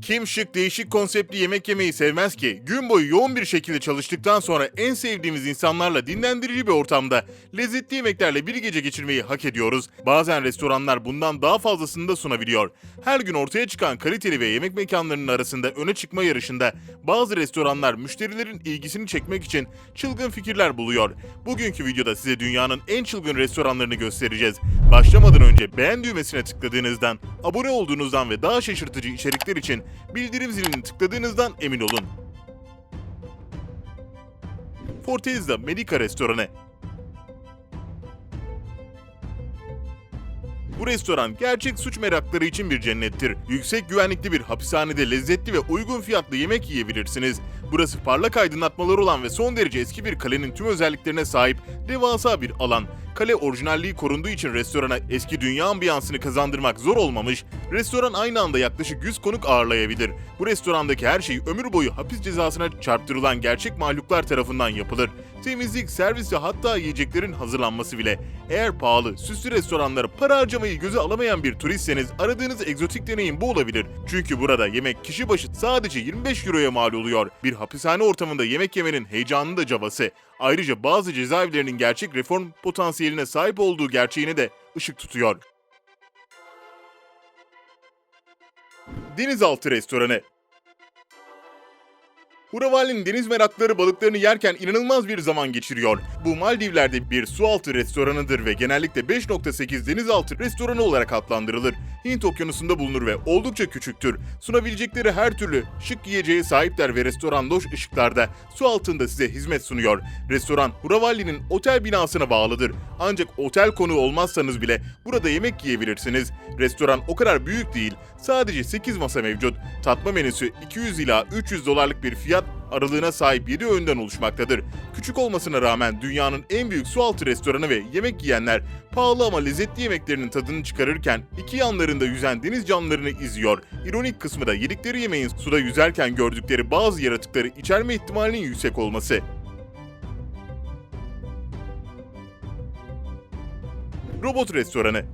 Kim şık değişik konseptli yemek yemeyi sevmez ki? Gün boyu yoğun bir şekilde çalıştıktan sonra en sevdiğimiz insanlarla dinlendirici bir ortamda lezzetli yemeklerle bir gece geçirmeyi hak ediyoruz. Bazen restoranlar bundan daha fazlasını da sunabiliyor. Her gün ortaya çıkan kaliteli ve yemek mekanlarının arasında öne çıkma yarışında bazı restoranlar müşterilerin ilgisini çekmek için çılgın fikirler buluyor. Bugünkü videoda size dünyanın en çılgın restoranlarını göstereceğiz. Başlamadan önce beğen düğmesine tıkladığınızdan, abone olduğunuzdan ve daha şaşırtıcı içerikler için bildirim zilini tıkladığınızdan emin olun. Fortezza Medica Restoranı Bu restoran gerçek suç merakları için bir cennettir. Yüksek güvenlikli bir hapishanede lezzetli ve uygun fiyatlı yemek yiyebilirsiniz. Burası parlak aydınlatmaları olan ve son derece eski bir kalenin tüm özelliklerine sahip devasa bir alan. Kale orijinalliği korunduğu için restorana eski dünya ambiyansını kazandırmak zor olmamış, restoran aynı anda yaklaşık 100 konuk ağırlayabilir. Bu restorandaki her şey ömür boyu hapis cezasına çarptırılan gerçek mahluklar tarafından yapılır. Temizlik, servis ve hatta yiyeceklerin hazırlanması bile. Eğer pahalı, süslü restoranlara para harcamayı göze alamayan bir turistseniz aradığınız egzotik deneyim bu olabilir. Çünkü burada yemek kişi başı sadece 25 euroya mal oluyor. Bir hapishane ortamında yemek yemenin heyecanı da cabası. Ayrıca bazı cezaevlerinin gerçek reform potansiyeline sahip olduğu gerçeğine de ışık tutuyor. Denizaltı Restoranı Huravali'nin deniz merakları balıklarını yerken inanılmaz bir zaman geçiriyor. Bu Maldivler'de bir sualtı restoranıdır ve genellikle 5.8 denizaltı restoranı olarak adlandırılır. Hint okyanusunda bulunur ve oldukça küçüktür. Sunabilecekleri her türlü şık yiyeceğe sahipler ve restoran loş ışıklarda su altında size hizmet sunuyor. Restoran Huravali'nin otel binasına bağlıdır. Ancak otel konuğu olmazsanız bile burada yemek yiyebilirsiniz. Restoran o kadar büyük değil. Sadece 8 masa mevcut. Tatma menüsü 200 ila 300 dolarlık bir fiyat aralığına sahip 7 öğünden oluşmaktadır. Küçük olmasına rağmen dünyanın en büyük sualtı restoranı ve yemek yiyenler pahalı ama lezzetli yemeklerinin tadını çıkarırken iki yanlarında yüzen deniz canlılarını izliyor. İronik kısmı da yedikleri yemeğin suda yüzerken gördükleri bazı yaratıkları içerme ihtimalinin yüksek olması. Robot restoranı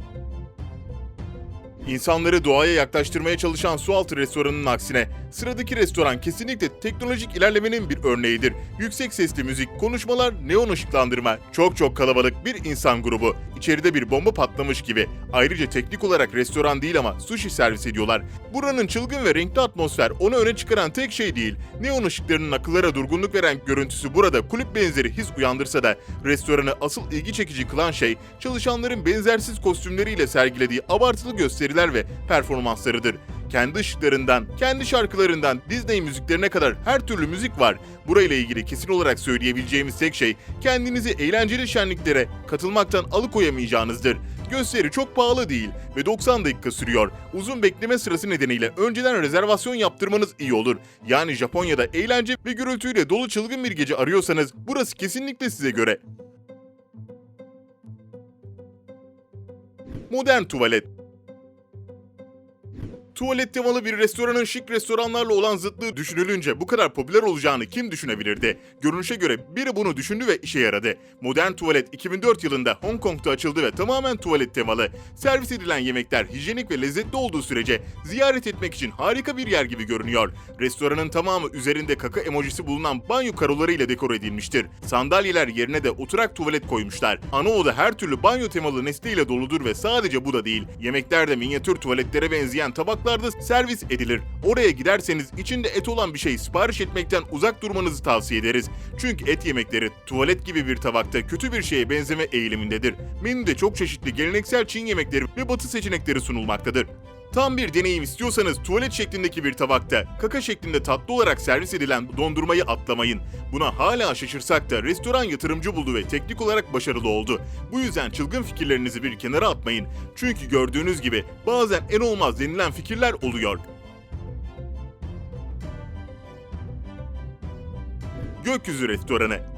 İnsanları doğaya yaklaştırmaya çalışan sualtı restoranının aksine sıradaki restoran kesinlikle teknolojik ilerlemenin bir örneğidir. Yüksek sesli müzik, konuşmalar, neon ışıklandırma, çok çok kalabalık bir insan grubu. İçeride bir bomba patlamış gibi. Ayrıca teknik olarak restoran değil ama sushi servis ediyorlar. Buranın çılgın ve renkli atmosfer onu öne çıkaran tek şey değil. Neon ışıklarının akıllara durgunluk veren görüntüsü burada kulüp benzeri his uyandırsa da restoranı asıl ilgi çekici kılan şey çalışanların benzersiz kostümleriyle sergilediği abartılı gösteriler ve performanslarıdır. Kendi ışıklarından, kendi şarkılarından Disney müziklerine kadar her türlü müzik var. Burayla ilgili kesin olarak söyleyebileceğimiz tek şey kendinizi eğlenceli şenliklere katılmaktan alıkoyamayacağınızdır. Gösteri çok pahalı değil ve 90 dakika sürüyor. Uzun bekleme sırası nedeniyle önceden rezervasyon yaptırmanız iyi olur. Yani Japonya'da eğlence ve gürültüyle dolu çılgın bir gece arıyorsanız burası kesinlikle size göre. Modern tuvalet Tuvalet temalı bir restoranın şık restoranlarla olan zıtlığı düşünülünce bu kadar popüler olacağını kim düşünebilirdi? Görünüşe göre biri bunu düşündü ve işe yaradı. Modern tuvalet 2004 yılında Hong Kong'da açıldı ve tamamen tuvalet temalı. Servis edilen yemekler hijyenik ve lezzetli olduğu sürece ziyaret etmek için harika bir yer gibi görünüyor. Restoranın tamamı üzerinde kaka emojisi bulunan banyo karoları ile dekor edilmiştir. Sandalyeler yerine de oturak tuvalet koymuşlar. Ana oda her türlü banyo temalı nesneyle doludur ve sadece bu da değil. Yemekler de minyatür tuvaletlere benzeyen tabaklarda servis edilir. Oraya giderseniz içinde et olan bir şey sipariş etmekten uzak durmanızı tavsiye ederiz. Çünkü et yemekleri tuvalet gibi bir tabakta kötü bir şeye benzeme eğilimindedir. Menüde çok çeşitli geleneksel Çin yemekleri ve batı seçenekleri sunulmaktadır. Tam bir deneyim istiyorsanız tuvalet şeklindeki bir tabakta kaka şeklinde tatlı olarak servis edilen dondurmayı atlamayın. Buna hala şaşırsak da restoran yatırımcı buldu ve teknik olarak başarılı oldu. Bu yüzden çılgın fikirlerinizi bir kenara atmayın. Çünkü gördüğünüz gibi bazen en olmaz denilen fikirler oluyor. Gökyüzü Restoranı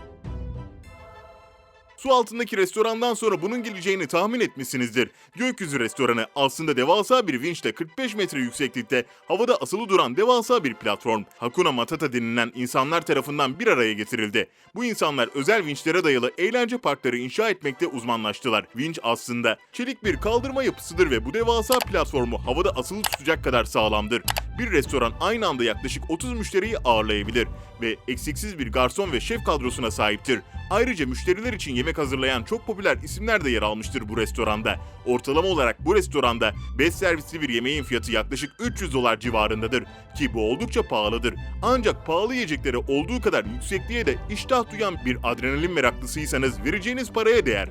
Su altındaki restorandan sonra bunun geleceğini tahmin etmişsinizdir. Gökyüzü restoranı aslında devasa bir vinçle 45 metre yükseklikte havada asılı duran devasa bir platform. Hakuna Matata denilen insanlar tarafından bir araya getirildi. Bu insanlar özel vinçlere dayalı eğlence parkları inşa etmekte uzmanlaştılar. Vinç aslında çelik bir kaldırma yapısıdır ve bu devasa platformu havada asılı tutacak kadar sağlamdır. Bir restoran aynı anda yaklaşık 30 müşteriyi ağırlayabilir ve eksiksiz bir garson ve şef kadrosuna sahiptir. Ayrıca müşteriler için yemek hazırlayan çok popüler isimler de yer almıştır bu restoranda. Ortalama olarak bu restoranda 5 servisli bir yemeğin fiyatı yaklaşık 300 dolar civarındadır ki bu oldukça pahalıdır. Ancak pahalı yiyeceklere olduğu kadar yüksekliğe de iştah duyan bir adrenalin meraklısıysanız vereceğiniz paraya değer.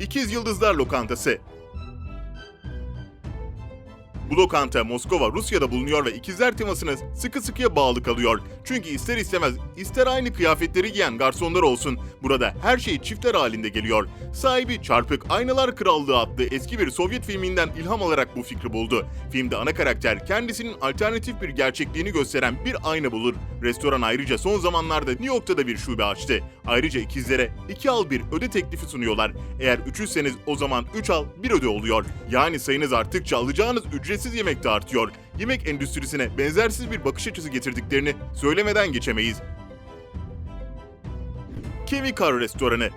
İkiz Yıldızlar Lokantası bu lokanta Moskova, Rusya'da bulunuyor ve ikizler temasına sıkı sıkıya bağlı kalıyor. Çünkü ister istemez ister aynı kıyafetleri giyen garsonlar olsun burada her şey çiftler halinde geliyor. Sahibi Çarpık Aynalar Krallığı adlı eski bir Sovyet filminden ilham alarak bu fikri buldu. Filmde ana karakter kendisinin alternatif bir gerçekliğini gösteren bir ayna bulur. Restoran ayrıca son zamanlarda New York'ta da bir şube açtı. Ayrıca ikizlere iki al bir öde teklifi sunuyorlar. Eğer üçüzseniz o zaman 3 al bir öde oluyor. Yani sayınız arttıkça alacağınız ücretsiz yemek de artıyor. Yemek endüstrisine benzersiz bir bakış açısı getirdiklerini söylemeden geçemeyiz. Kemikar Restoranı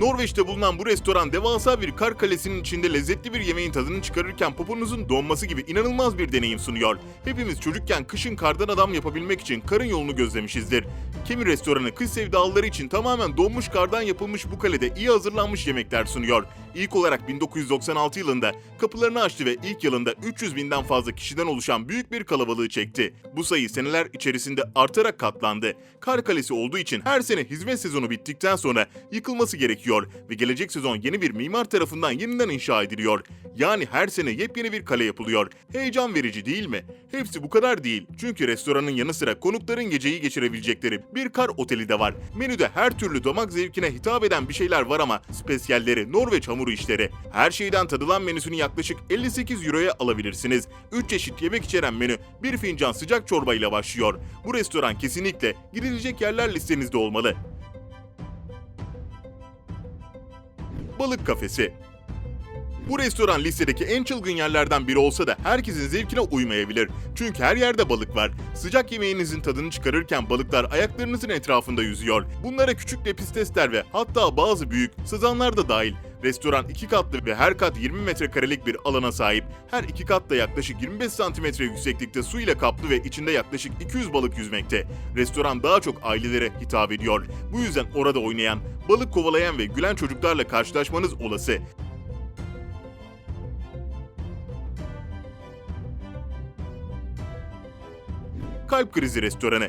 Norveç'te bulunan bu restoran devasa bir kar kalesinin içinde lezzetli bir yemeğin tadını çıkarırken poponuzun donması gibi inanılmaz bir deneyim sunuyor. Hepimiz çocukken kışın kardan adam yapabilmek için karın yolunu gözlemişizdir. Kemi restoranı kış sevdalıları için tamamen donmuş kardan yapılmış bu kalede iyi hazırlanmış yemekler sunuyor. İlk olarak 1996 yılında kapılarını açtı ve ilk yılında 300 binden fazla kişiden oluşan büyük bir kalabalığı çekti. Bu sayı seneler içerisinde artarak katlandı. Kar kalesi olduğu için her sene hizmet sezonu bittikten sonra yıkılması gerekiyor ve gelecek sezon yeni bir mimar tarafından yeniden inşa ediliyor. Yani her sene yepyeni bir kale yapılıyor. Heyecan verici değil mi? Hepsi bu kadar değil. Çünkü restoranın yanı sıra konukların geceyi geçirebilecekleri bir kar oteli de var. Menüde her türlü damak zevkine hitap eden bir şeyler var ama spesiyalleri Norveç hamuru işleri. Her şeyden tadılan menüsünü yaklaşık 58 euroya alabilirsiniz. 3 çeşit yemek içeren menü bir fincan sıcak çorba ile başlıyor. Bu restoran kesinlikle gidilecek yerler listenizde olmalı. Balık Kafesi bu restoran listedeki en çılgın yerlerden biri olsa da herkesin zevkine uymayabilir. Çünkü her yerde balık var. Sıcak yemeğinizin tadını çıkarırken balıklar ayaklarınızın etrafında yüzüyor. Bunlara küçük lepistesler ve hatta bazı büyük sazanlar da dahil. Restoran iki katlı ve her kat 20 metrekarelik bir alana sahip. Her iki kat da yaklaşık 25 santimetre yükseklikte su ile kaplı ve içinde yaklaşık 200 balık yüzmekte. Restoran daha çok ailelere hitap ediyor. Bu yüzden orada oynayan, balık kovalayan ve gülen çocuklarla karşılaşmanız olası. Kalp Krizi Restoranı.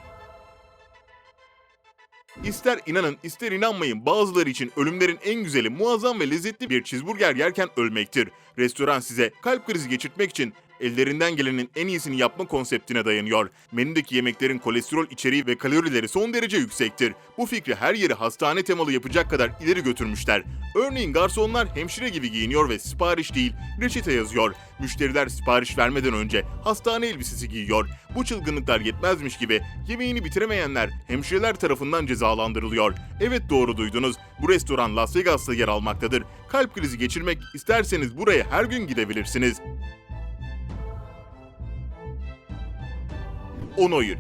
İster inanın ister inanmayın bazıları için ölümlerin en güzeli muazzam ve lezzetli bir cheeseburger yerken ölmektir. Restoran size kalp krizi geçirtmek için ellerinden gelenin en iyisini yapma konseptine dayanıyor. Menüdeki yemeklerin kolesterol içeriği ve kalorileri son derece yüksektir. Bu fikri her yeri hastane temalı yapacak kadar ileri götürmüşler. Örneğin garsonlar hemşire gibi giyiniyor ve sipariş değil, reçete yazıyor. Müşteriler sipariş vermeden önce hastane elbisesi giyiyor. Bu çılgınlıklar yetmezmiş gibi yemeğini bitiremeyenler hemşireler tarafından cezalandırılıyor. Evet doğru duydunuz. Bu restoran Las Vegas'ta yer almaktadır. Kalp krizi geçirmek isterseniz buraya her gün gidebilirsiniz. Onoyur.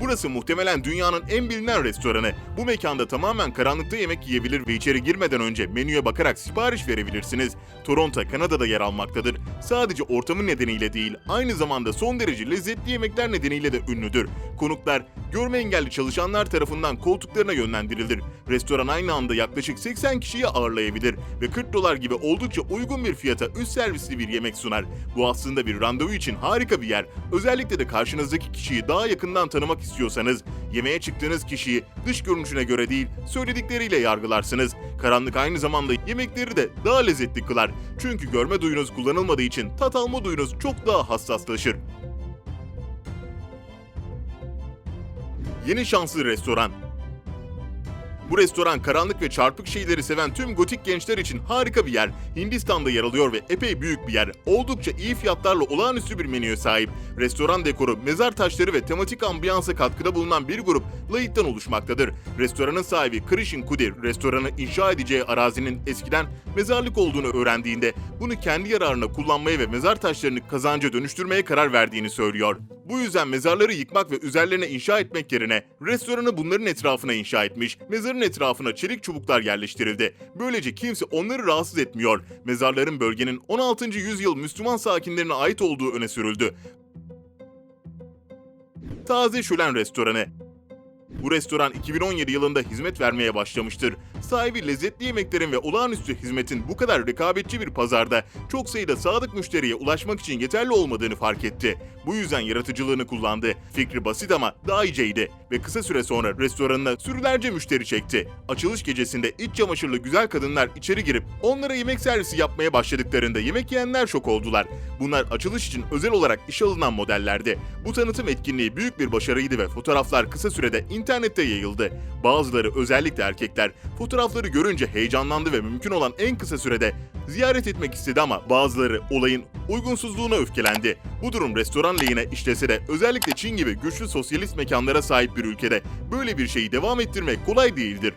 Burası muhtemelen dünyanın en bilinen restoranı. Bu mekanda tamamen karanlıkta yemek yiyebilir ve içeri girmeden önce menüye bakarak sipariş verebilirsiniz. Toronto, Kanada'da yer almaktadır. Sadece ortamı nedeniyle değil, aynı zamanda son derece lezzetli yemekler nedeniyle de ünlüdür. Konuklar, görme engelli çalışanlar tarafından koltuklarına yönlendirilir. Restoran aynı anda yaklaşık 80 kişiyi ağırlayabilir ve 40 dolar gibi oldukça uygun bir fiyata üst servisli bir yemek sunar. Bu aslında bir randevu için harika bir yer. Özellikle de karşınızdaki kişiyi daha yakından tanımak istiyorsanız, yemeğe çıktığınız kişiyi dış görünüşüne göre değil, söyledikleriyle yargılarsınız. Karanlık aynı zamanda yemekleri de daha lezzetli kılar. Çünkü görme duyunuz kullanılmadığı için tat alma duyunuz çok daha hassaslaşır. Yeni Şanslı Restoran Bu restoran karanlık ve çarpık şeyleri seven tüm gotik gençler için harika bir yer. Hindistan'da yer alıyor ve epey büyük bir yer. Oldukça iyi fiyatlarla olağanüstü bir menüye sahip. Restoran dekoru, mezar taşları ve tematik ambiyansa katkıda bulunan bir grup layıktan oluşmaktadır. Restoranın sahibi Krishin Kudir, restoranı inşa edeceği arazinin eskiden mezarlık olduğunu öğrendiğinde bunu kendi yararına kullanmaya ve mezar taşlarını kazanca dönüştürmeye karar verdiğini söylüyor. Bu yüzden mezarları yıkmak ve üzerlerine inşa etmek yerine restoranı bunların etrafına inşa etmiş. Mezarın etrafına çelik çubuklar yerleştirildi. Böylece kimse onları rahatsız etmiyor. Mezarların bölgenin 16. yüzyıl Müslüman sakinlerine ait olduğu öne sürüldü. Taze Şölen Restoranı bu restoran 2017 yılında hizmet vermeye başlamıştır. Sahibi lezzetli yemeklerin ve olağanüstü hizmetin bu kadar rekabetçi bir pazarda çok sayıda sadık müşteriye ulaşmak için yeterli olmadığını fark etti. Bu yüzden yaratıcılığını kullandı. Fikri basit ama daha iyiceydi ve kısa süre sonra restoranına sürülerce müşteri çekti. Açılış gecesinde iç çamaşırlı güzel kadınlar içeri girip onlara yemek servisi yapmaya başladıklarında yemek yiyenler şok oldular. Bunlar açılış için özel olarak işe alınan modellerdi. Bu tanıtım etkinliği büyük bir başarıydı ve fotoğraflar kısa sürede internette yayıldı. Bazıları özellikle erkekler fotoğrafları görünce heyecanlandı ve mümkün olan en kısa sürede ziyaret etmek istedi ama bazıları olayın uygunsuzluğuna öfkelendi. Bu durum restoran lehine işlese de özellikle Çin gibi güçlü sosyalist mekanlara sahip bir ülkede böyle bir şeyi devam ettirmek kolay değildir.